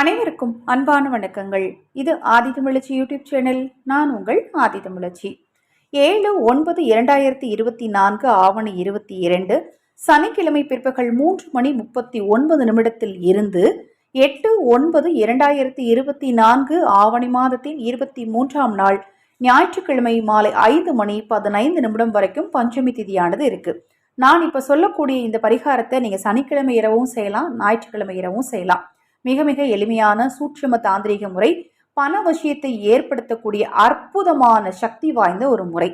அனைவருக்கும் அன்பான வணக்கங்கள். இது ஆதிதமிழச்சி யூடியூப் சேனல். நான் உங்கள் ஆதிதமிழச்சி ஏழு ஒன்பது இரண்டாயிரத்தி இருபத்தி நான்கு ஆவணி இருபத்தி இரண்டு சனிக்கிழமை பிற்பகல் மூன்று மணி முப்பத்தி ஒன்பது நிமிடத்தில் இருந்து எட்டு ஒன்பது இரண்டாயிரத்தி இருபத்தி நான்கு ஆவணி மாதத்தின் இருபத்தி மூன்றாம் நாள் ஞாயிற்றுக்கிழமை மாலை ஐந்து மணி பதினைந்து நிமிடம் வரைக்கும் பஞ்சமி திதியானது இருக்கு. நான் இப்போ சொல்லக்கூடிய இந்த பரிகாரத்தை நீங்கள் சனிக்கிழமை இரவும் செய்யலாம் ஞாயிற்றுக்கிழமை இரவும் செய்யலாம். மிக மிக எளிமையான சூட்சும தாந்திரிக முறை பண விஷயத்தை ஏற்படுத்தக்கூடிய அற்புதமான சக்தி வாய்ந்த ஒரு முறை.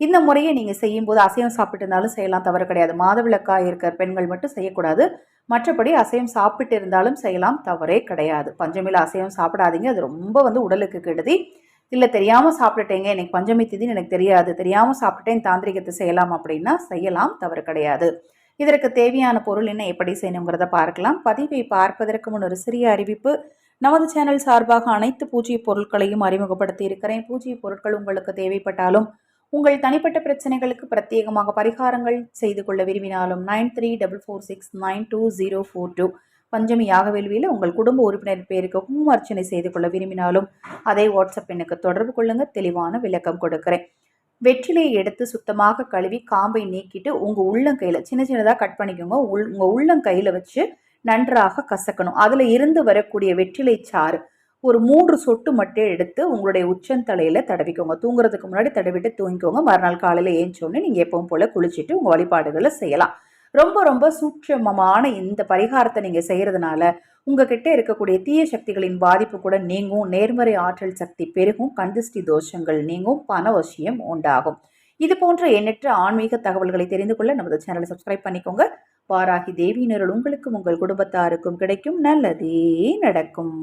இந்த முறையை நீங்கள் செய்யும்போது அசைவம் சாப்பிட்டு இருந்தாலும் செய்யலாம் தவறு கிடையாது. மாதவிளக்காய் இருக்கிற பெண்கள் மட்டும் செய்யக்கூடாது. மற்றபடி அசைவம் சாப்பிட்டு இருந்தாலும் செய்யலாம் தவறே கிடையாது. பஞ்சமியில் அசைவம் சாப்பிடாதீங்க. அது ரொம்ப வந்து உடலுக்கு கெடுதி. இல்லை தெரியாமல் சாப்பிட்டுட்டேங்க எனக்கு பஞ்சமி திதின்னு எனக்கு தெரியாது. தெரியாமல் சாப்பிட்டேன் தாந்திரிகத்தை செய்யலாம் அப்படின்னா செய்யலாம் தவறு கிடையாது. இதற்கு தேவையான பொருள் என்ன எப்படி செய்யணுங்கிறத பார்க்கலாம். பதிவை பார்ப்பதற்கு முன் ஒரு சிறிய அறிவிப்பு. நமது சேனல் சார்பாக அனைத்து பூஜ்ய பொருட்களையும் அறிமுகப்படுத்தி இருக்கிறேன். பூஜ்ய பொருட்கள் உங்களுக்கு தேவைப்பட்டாலும் உங்கள் தனிப்பட்ட பிரச்சனைகளுக்கு பிரத்யேகமாக பரிகாரங்கள் செய்து கொள்ள விரும்பினாலும் nine three double four six nine two zero four two பஞ்சமி யாகவேல்வியில் உங்கள் குடும்ப உறுப்பினர் பேருக்கு ஹோம் அர்ச்சனை செய்து கொள்ள விரும்பினாலும் அதை வாட்ஸ்அப் எண்ணுக்கு தொடர்பு கொள்ளுங்கள் தெளிவான விளக்கம் கொடுக்கிறேன். வெற்றிலையை எடுத்து சுத்தமாக கழுவி காம்பை நீக்கிட்டு உங்கள் உள்ளங்கையில் சின்ன சின்னதாக கட் பண்ணிக்கோங்க. உள் உங்கள் உள்ளங்கையில் வச்சு நன்றாக கசக்கணும். அதில் இருந்து வரக்கூடிய வெற்றிலை சாறு ஒரு மூன்று சொட்டு மட்டும் எடுத்து உங்களுடைய உச்சந்தலையில் தடவிக்கோங்க. தூங்குறதுக்கு முன்னாடி தடவிட்டு தூங்கிக்கோங்க. மறுநாள் காலையில் ஏஞ்சோடனே நீங்கள் எப்பவும் போல் குளிச்சுட்டு உங்கள் வழிபாடுகளை செய்யலாம். ரொம்ப ரொம்ப சூட்சமமான இந்த பரிகாரத்தை நீங்கள் செய்கிறதுனால உங்ககிட்ட இருக்கக்கூடிய தீய சக்திகளின் பாதிப்பு கூட நீங்கும் நேர்மறை ஆற்றல் சக்தி பெருகும் கந்திஷ்டி தோஷங்கள் நீங்கும் பண வசியம் உண்டாகும். இது போன்ற எண்ணற்ற ஆன்மீக தகவல்களை தெரிந்து கொள்ள நமது சேனலை சப்ஸ்கிரைப் பண்ணிக்கோங்க. வாராகி தேவியினருள் உங்களுக்கும் உங்கள் குடும்பத்தாருக்கும் கிடைக்கும். நல்லதே நடக்கும்.